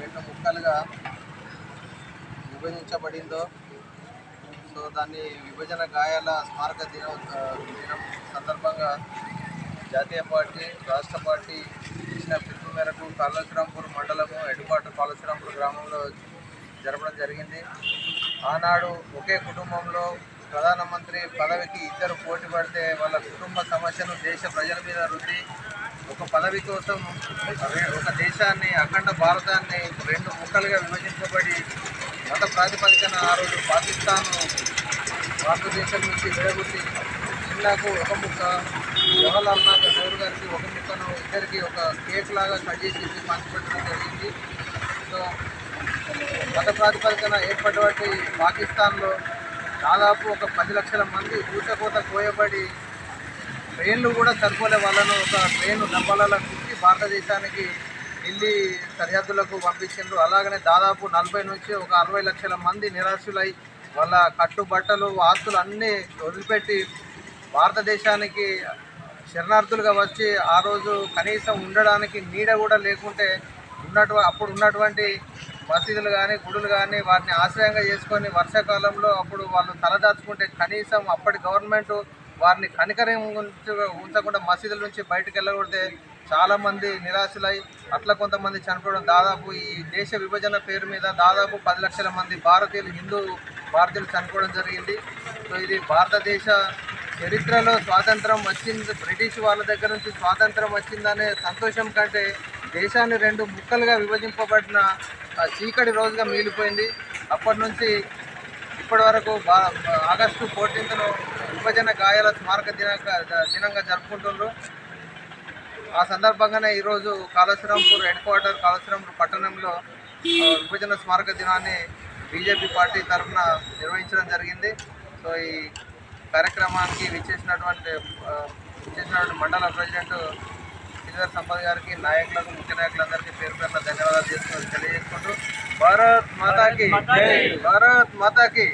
రెండు ముక్కలుగా విభజించబడిందో సో దాన్ని విభజన గాయాల స్మారక దిన దినం సందర్భంగా జాతీయ పార్టీ రాష్ట్ర పార్టీ ఇచ్చిన పిలుపు మేరకు కాళేశ్వరంపూర్ మండలము ఎడుపాటు కాళేశ్వరంపూర్ గ్రామంలో జరపడం జరిగింది. ఆనాడు ఒకే కుటుంబంలో ప్రధానమంత్రి పదవికి ఇద్దరు పోటీ పడితే వాళ్ళ కుటుంబ సమస్యను దేశ ప్రజల మీద రుద్ది ఒక పదవి కోసం ఒక దేశాన్ని అఖండ భారతాన్ని రెండు ముక్కలుగా విభజించబడి మత ప్రాతిపదికన ఆ రోజు పాకిస్తాన్ భారతదేశం నుంచి విడగొట్టి జిల్లాకు ఒక ముక్క జవహర్లాల్ నెహ్రూ నెహ్రూ గారికి ఒక ముక్కను ఇద్దరికి ఒక కేక్ లాగా కట్ చేసి పంచిపెట్టడం జరిగింది. సో మత ప్రాతిపదికన ఏర్పడినటువంటి పాకిస్తాన్లో దాదాపు ఒక పది లక్షల మంది ఊచకోత కోయబడి ట్రైన్లు కూడా సరిపోలే. వాళ్ళను ఒక ట్రైన్ డబ్బాలలో కుట్టి భారతదేశానికి ఢిల్లీ సరిహద్దులకు పంపించిండ్రు. అలాగనే దాదాపు నలభై నుంచి ఒక అరవై లక్షల మంది నిరాశులై వాళ్ళ కట్టుబట్టలు ఆస్తులు అన్నీ వదిలిపెట్టి భారతదేశానికి శరణార్థులుగా వచ్చి ఆ రోజు కనీసం ఉండడానికి నీడ కూడా లేకుంటే ఉన్నటు అప్పుడు ఉన్నటువంటి మసీదులు కానీ గుడులు కానీ వాటిని ఆశ్రయంగా చేసుకొని వర్షాకాలంలో అప్పుడు వాళ్ళు తలదాచుకుంటే కనీసం అప్పటి గవర్నమెంట్ వారిని కనికరం ఉంచకుండా మసీదుల నుంచి బయటకు వెళ్ళకూడితే చాలామంది నిరాశలై అట్లా కొంతమంది చనిపోవడం దాదాపు ఈ దేశ విభజన పేరు మీద దాదాపు పది లక్షల మంది భారతీయులు హిందూ భారతీయులు చనిపోవడం జరిగింది. సో ఇది భారతదేశ చరిత్రలో స్వాతంత్రం వచ్చింది బ్రిటిష్ వాళ్ళ దగ్గర నుంచి స్వాతంత్రం వచ్చిందనే సంతోషం కంటే దేశాన్ని రెండు ముక్కలుగా విభజింపబడిన చీకటి రోజుగా మిగిలిపోయింది. అప్పటి నుంచి ఇప్పటి వరకు బా ఆగస్టు ఫోర్టీన్త్ను విభజన గాయాల స్మారక దినంగా దినంగా జరుపుకుంటున్నారు ఆ సందర్భంగానే ఈరోజు కాళేశ్వరంపూర్ హెడ్ క్వార్టర్ కాళేశ్వరంపూర్ పట్టణంలో విభజన స్మారక దినాన్ని బీజేపీ పార్టీ తరఫున నిర్వహించడం జరిగింది. సో ఈ కార్యక్రమానికి విచ్చేసినటువంటి విచ్చేసినటువంటి మండల ప్రెసిడెంట్ శ్రీధర్ సంపత్ గారికి నాయకులకు ముఖ్య నాయకులందరికీ పేరు పేరున ధన్యవాదాలు చేసుకుంటూ తెలియజేసుకుంటూ భారత్ మాతాకి భారత్ మాతాకి.